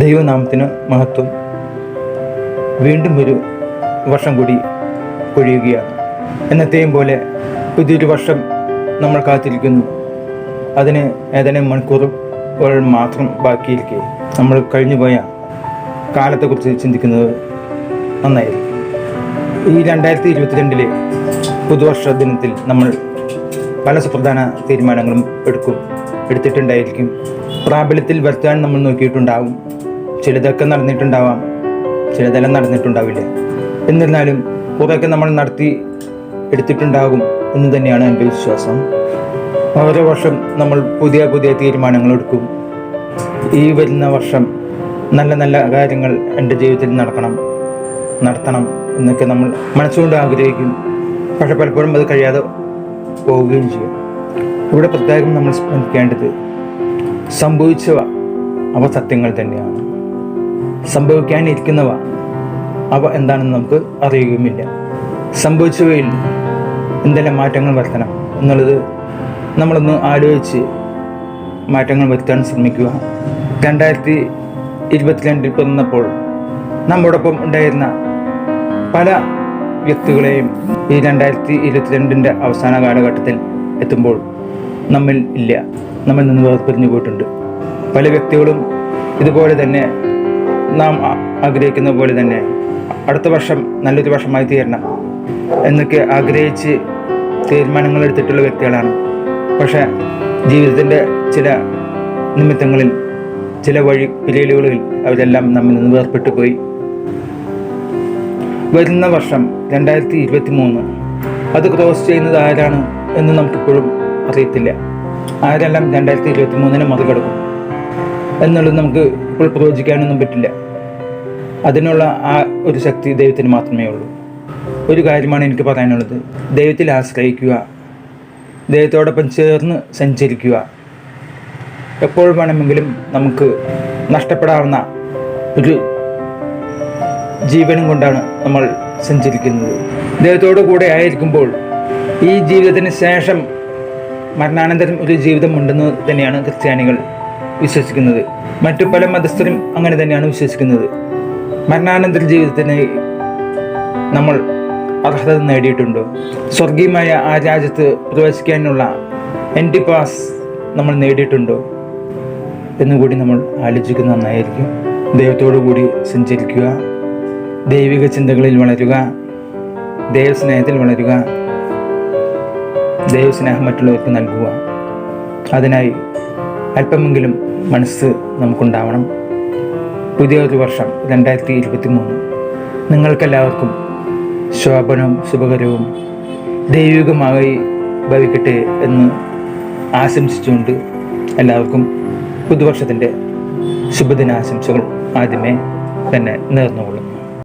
ദൈവനാമത്തിന് മഹത്വം. വീണ്ടും ഒരു വർഷം കൂടി കൊഴിയുകയാണ് എന്നത്തെയും പോലെ പുതിയൊരു വർഷം നമ്മൾ കാത്തിരിക്കുന്നു. അതിന് ഏതാനും മണിക്കൂറുകൾ മാത്രം ബാക്കിയിരിക്കെ. നമ്മൾ കഴിഞ്ഞുപോയ കാലത്തെക്കുറിച്ച് ചിന്തിക്കുന്നത് നന്നായിരിക്കും. ഈ രണ്ടായിരത്തി ഇരുപത്തിരണ്ടിലെ പുതുവർഷ ദിനത്തിൽ നമ്മൾ പല സുപ്രധാന തീരുമാനങ്ങളും എടുക്കും എടുത്തിട്ടുണ്ടായിരിക്കും. പ്രാബല്യത്തിൽ വരുത്താൻ നമ്മൾ നോക്കിയിട്ടുണ്ടാവും. ചിലതൊക്കെ നടന്നിട്ടുണ്ടാവാം. ചിലതെല്ലാം നടന്നിട്ടുണ്ടാവില്ല. എന്നിരുന്നാലും കുറേയൊക്കെ നമ്മൾ നടത്തി എടുത്തിട്ടുണ്ടാകും എന്ന് തന്നെയാണ് എന്റെ വിശ്വാസം. ഓരോ വർഷം നമ്മൾ പുതിയ പുതിയ തീരുമാനങ്ങൾ എടുക്കും. ഈ വരുന്ന വർഷം നല്ല നല്ല കാര്യങ്ങൾ എന്റെ ജീവിതത്തിൽ നടക്കണം നടത്തണം എന്നൊക്കെ നമ്മൾ മനസ്സുകൊണ്ട് ആഗ്രഹിക്കും. പക്ഷെ പലപ്പോഴും അത് കഴിയാതെ പോവുകയും ചെയ്യും. ഇവിടെ പ്രത്യേകം നമ്മൾ സ്മരിക്കേണ്ടത് സംഭവിച്ചവ അവ സത്യങ്ങൾ തന്നെയാണ്. സംഭവിക്കാനിരിക്കുന്നവ. അവ എന്താണെന്ന് നമുക്ക് അറിയുകയുമില്ല. സംഭവിച്ചവയിൽ എന്തെല്ലാം മാറ്റങ്ങൾ വരുത്തണം എന്നുള്ളത് നമ്മളൊന്ന് ആലോചിച്ച് മാറ്റങ്ങൾ വരുത്താൻ ശ്രമിക്കുക. രണ്ടായിരത്തി ഇരുപത്തിരണ്ടിൽ പിറന്നപ്പോൾ നമ്മോടൊപ്പം ഉണ്ടായിരുന്ന പല വ്യക്തികളെയും ഈ രണ്ടായിരത്തി ഇരുപത്തിരണ്ടിന്റെ അവസാന കാലഘട്ടത്തിൽ എത്തുമ്പോൾ നമ്മിൽ ഇല്ല. നമ്മിൽ നിന്ന് വേർപിരിഞ്ഞു പോയിട്ടുണ്ട്. പല വ്യക്തികളും ഇതുപോലെ തന്നെ നാം ആഗ്രഹിക്കുന്ന പോലെ തന്നെ അടുത്ത വർഷം നല്ലൊരു വർഷമായി തീരണം എന്നൊക്കെ ആഗ്രഹിച്ച് തീരുമാനങ്ങൾ എടുത്തിട്ടുള്ള വ്യക്തികളാണ്. പക്ഷേ ജീവിതത്തിന്റെ ചില നിമിത്തങ്ങളിൽ ചില വഴി പിരിയലുകളിൽ അവരെല്ലാം നമ്മിൽ നിന്ന് വേർപെട്ടു പോയി. വരുന്ന വർഷം രണ്ടായിരത്തി ഇരുപത്തി മൂന്ന് അത് ക്രോസ് ചെയ്യുന്നത് ആരാണ് എന്ന് നമുക്കിപ്പോഴും അറിയത്തില്ല. ആരെല്ലാം രണ്ടായിരത്തി ഇരുപത്തി മൂന്നിന് മറികടക്കും? എന്നുള്ളത് നമുക്ക് ഇപ്പോൾ പ്രവചിക്കാനൊന്നും പറ്റില്ല. അതിനുള്ള ആ ഒരു ശക്തി ദൈവത്തിന് മാത്രമേ ഉള്ളൂ. ഒരു കാര്യമാണ് എനിക്ക് പറയാനുള്ളത്. ദൈവത്തിൽ ആശ്രയിക്കുക. ദൈവത്തോടൊപ്പം ചേർന്ന് സഞ്ചരിക്കുക. എപ്പോൾ വേണമെങ്കിലും നമുക്ക് നഷ്ടപ്പെടാവുന്ന ഒരു ജീവനും കൊണ്ടാണ് നമ്മൾ സഞ്ചരിക്കുന്നത്. ദൈവത്തോടു കൂടെ ആയിരിക്കുമ്പോൾ ഈ ജീവിതത്തിന് ശേഷം മരണാനന്തരം ഒരു ജീവിതം ഉണ്ടെന്ന് തന്നെയാണ് ക്രിസ്ത്യാനികൾ വിശ്വസിക്കുന്നത്. മറ്റു പല മതസ്ഥരും അങ്ങനെ തന്നെയാണ് വിശ്വസിക്കുന്നത്. മരണാനന്തര ജീവിതത്തിന് നമ്മൾ അർഹത നേടിയിട്ടുണ്ടോ? സ്വർഗീയമായ ആ രാജ്യത്ത് പ്രവേശിക്കാനുള്ള എൻട്രി പാസ് നമ്മൾ നേടിയിട്ടുണ്ടോ? എന്നുകൂടി നമ്മൾ ആലോചിക്കുന്ന നന്നായിരിക്കും. ദൈവത്തോടു കൂടി സഞ്ചരിക്കുക. ദൈവിക ചിന്തകളിൽ വളരുക. ദൈവസ്നേഹത്തിൽ വളരുക. ദൈവസ്നേഹം മറ്റുള്ളവർക്ക് നൽകുക. അതിനായി അല്പമെങ്കിലും മനസ്സ് നമുക്കുണ്ടാവണം. പുതിയൊരു വർഷം രണ്ടായിരത്തി ഇരുപത്തി മൂന്ന് നിങ്ങൾക്കെല്ലാവർക്കും ശോഭനവും ശുഭകരവും ദൈവികമായി ഭവിക്കട്ടെ എന്ന് ആശംസിച്ചുകൊണ്ട് എല്ലാവർക്കും പുതുവർഷത്തിന്റെ ശുഭദിനാശംസകൾ ആദ്യമേ തന്നെ നേർന്നുകൊള്ളും.